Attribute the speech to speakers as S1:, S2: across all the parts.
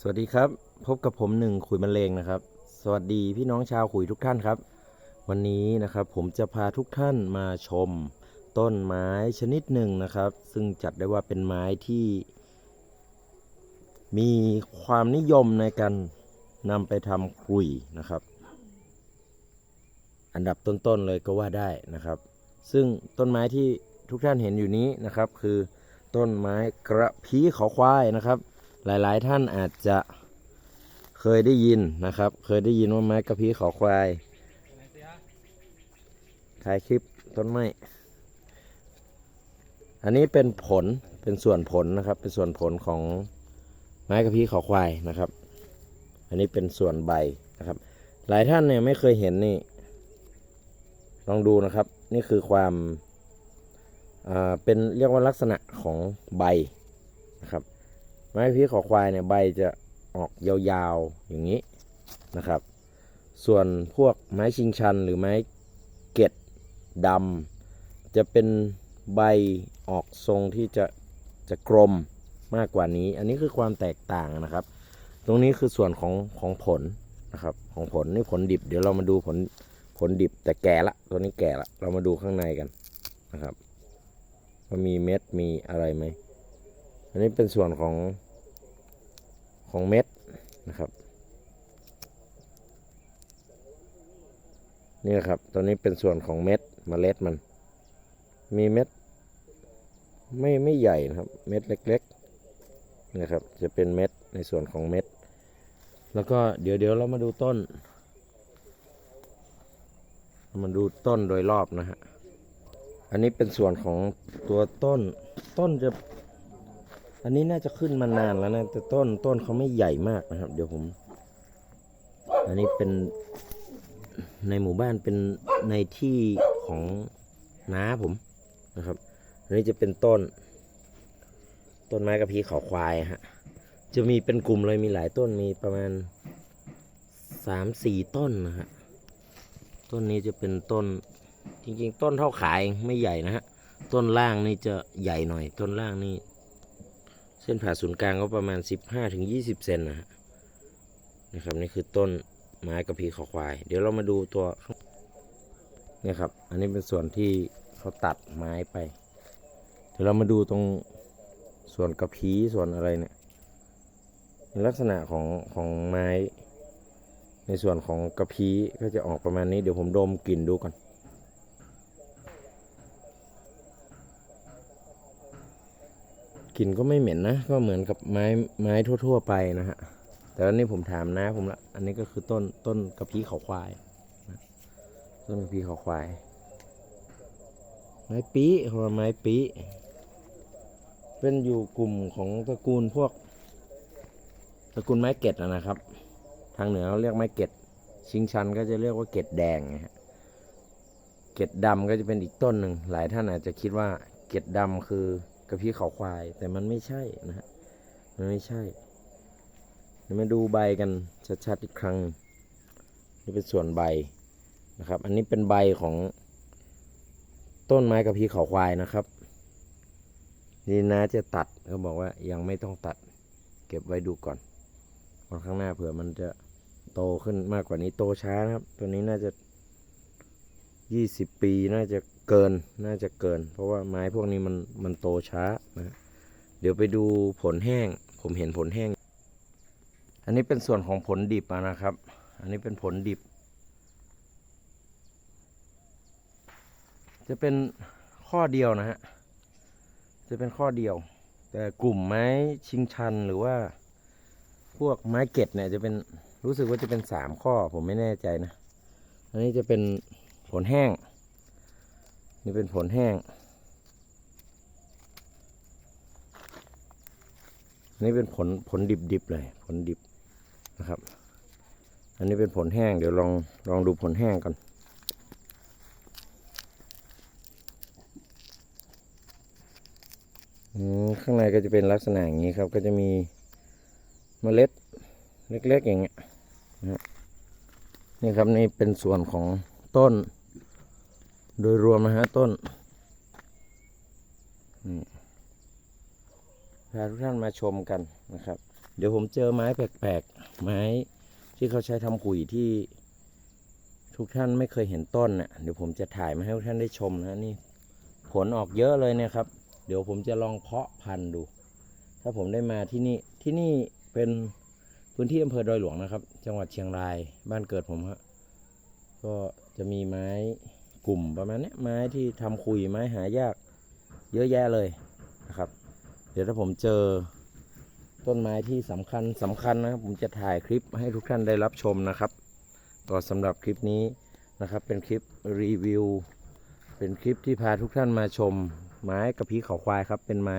S1: สวัสดีครับ พบกับผมหนึ่งขุยมะเร็งนะครับ สวัสดีพี่น้องชาวขุยทุกท่านครับ วันนี้นะครับผมจะพาทุกท่านมาชม ต้นไม้ชนิดหนึ่งนะครับ ซึ่งจัดได้ว่าเป็นไม้ที่ มีความนิยมในการนำไปทำขุยนะครับ อันดับต้นๆเลยก็ว่าได้นะครับ ซึ่งต้นไม้ที่ทุกท่านเห็นอยู่นี้นะครับ คือต้นไม้กระพี้เขาควายนะครับ หลายๆท่านอาจจะเคยได้ยินนะครับ เคยได้ยินว่าไม้กระพี้เขาควายถ่ายคลิปต้นไม้อันนี้เป็นผลเป็นส่วนผลนะครับ เป็นส่วนผลของไม้กระพี้เขาควายนะครับ อันนี้เป็นส่วนใบนะครับ หลายท่านเนี่ยไม่เคยเห็นนี่ลองดูนะครับ นี่คือความอ่าเป็นเรียกว่าลักษณะของใบนะครับ ไม้พีขอควายเนี่ยใบจะออกยาวๆอย่างนี้นะครับ ส่วนพวกไม้ชิงชันหรือไม้เกล็ดดำจะเป็นใบออกทรงที่จะจะกลมมากกว่านี้ อันนี้คือความแตกต่างนะครับ ตรงนี้คือส่วนของของผลนะครับ ของผลนี่ผลดิบ เดี๋ยวเรามาดูผลผลดิบแต่แก่ละตัวนี้แก่ละเรามาดูข้างในกันนะครับว่ามีเม็ดมีอะไรไหม อันนี้เป็นส่วนของ ของเม็ดนะครับ นี่นะครับ ตัวนี้เป็นส่วนของเม็ดเมล็ดมัน มีเม็ด ไม่ไม่ใหญ่นะครับ เม็ดเล็กๆนะครับ จะเป็นเม็ดในส่วนของเม็ด แล้วก็เดี๋ยวเดี๋ยวเรามาดูต้นมาดูต้นโดยรอบนะฮะ อันนี้เป็นส่วนของตัวต้น ต้นจะ อันนี้น่าจะขึ้นมานานแล้วนะแต่ต้นต้นเขาไม่ใหญ่มากนะครับ เดี๋ยวผม อันนี้เป็นในหมู่บ้านเป็นในที่ของน้าผมนะครับอันนี้จะเป็นต้น ต้นไม้กระพี้เขาควายฮะจะมีเป็นกลุ่มเลยมีหลายต้นมีประมาณสามสี่ต้นนะฮะต้นนี้จะเป็นต้นจริงๆ ต้นเท่าขายไม่ใหญ่นะฮะต้นล่างนี่จะใหญ่หน่อย ต้นล่างนี่ เส้นผ่าศูนย์กลางก็ประมาณ 15-20ถึงเซนนะฮะนะครับนี่คือต้นไม้กระพีขอควาย เดี๋ยวเรามาดูตัวเนี่ยครับ อันนี้เป็นส่วนที่เขาตัดไม้ไป เดี๋ยวเรามาดูตรงส่วนกระพีส่วนอะไรเนี่ยลักษณะของของไม้ ในส่วนของกระพีก็จะออกประมาณนี้เดี๋ยวผมดมกลิ่นดูก่อน กลิ่นก็ไม่เหม็นนะ ก็เหมือนกับไม้ไม้ทั่ว ๆ ไปนะฮะ แต่อันนี้ผมถามนะผมละอันนี้ก็คือต้นต้นกระพี้เขาควายต้นกระพี้เขาควาย ไม้ปีเขาว่าไม้ปีเป็นอยู่กลุ่มของตระกูลพวก ตระกูลไม้เกล็ดนะครับ ทางเหนือเขาเรียกไม้เกล็ดชิงชันก็จะเรียกว่าเกล็ดแดงนะฮะเกล็ดดำก็จะเป็นอีกต้นหนึ่งหลายท่านอาจจะคิดว่าเกล็ดดำคือ กระพี้เขาควาย แต่มันไม่ใช่นะฮะมันไม่ใช่มาดูใบกันชัดๆอีกครั้ง นี่เป็นส่วนใบนะครับ อันนี้เป็นใบของต้นไม้กระพี้เขาควายนะครับนี่นะจะตัดเขาบอกว่ายังไม่ต้องตัด เก็บไว้ดูก่อนวันข้างหน้าเผื่อมันจะโตขึ้นมากกว่านี้โตช้านะครับ ตัวนี้น่าจะ ยี่สิบปีน่าจะเกินน่าจะเกิน เพราะว่าไม้พวกนี้มันมันโตช้านะเดี๋ยวไปดูผลแห้ง ผมเห็นผลแห้ง อันนี้เป็นส่วนของผลดิบนะครับ อันนี้เป็นผลดิบ จะเป็นข้อเดียวนะฮะจะเป็นข้อเดียว แต่กลุ่มไม้ชิงชันหรือว่า พวกไม้เก็ดเนี่ยจะเป็นรู้สึกว่าจะเป็นสามข้อผมไม่แน่ใจนะ อันนี้จะเป็น ลแห้ง นี่เป็นผลแห้งนนี้เป็นผลผลดิบๆเลย ผลดิบนะครับ อันนี้เป็นผลแห้ง เดี๋ยวลองลองดูผลแห้งก่อนข้างในก็จะเป็นลักษณะอย่างนี้ครับ ก็จะมีเมล็ดเล็กๆอย่างเงี้ยนี่ครับนี่เป็นส่วนของต้น โดยรวมนะฮะต้นพาทุกท่านมาชมกันนะครับ เดี๋ยวผมเจอไม้แปลกๆ ไม้ที่เขาใช้ทำขุยที่ทุกท่านไม่เคยเห็นต้นเน่ะเดี๋ยวผมจะถ่ายมาให้ทุกท่านได้ชมนะนี่ ผลออกเยอะเลยเนี่ยครับ เดี๋ยวผมจะลองเพาะพันธุ์ดู ถ้าผมได้มาที่นี่ที่นี่เป็นพื้นที่อำเภอดอยหลวงนะครับ จังหวัดเชียงรายบ้านเกิดผมฮะก็จะมีไม้ กลุ่มประมาณนี้ไม้ที่ทำคุยไม้หายาก เยอะแยะเลยนะครับ เดี๋ยวถ้าผมเจอต้นไม้ที่สำคัญสำคัญนะครับ ผมจะถ่ายคลิปให้ทุกท่านได้รับชมนะครับก็สำหรับคลิปนี้นะครับ เป็นคลิปรีวิว เป็นคลิปที่พาทุกท่านมาชม ไม้กระพี้เขาควายครับ เป็นไม้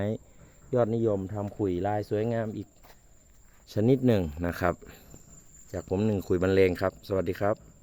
S1: ยอดนิยมทำขุยลายสวยงามอีกชนิดหนึ่งนะครับ จากผมหนึ่งขุยบรรเลงครับ สวัสดีครับ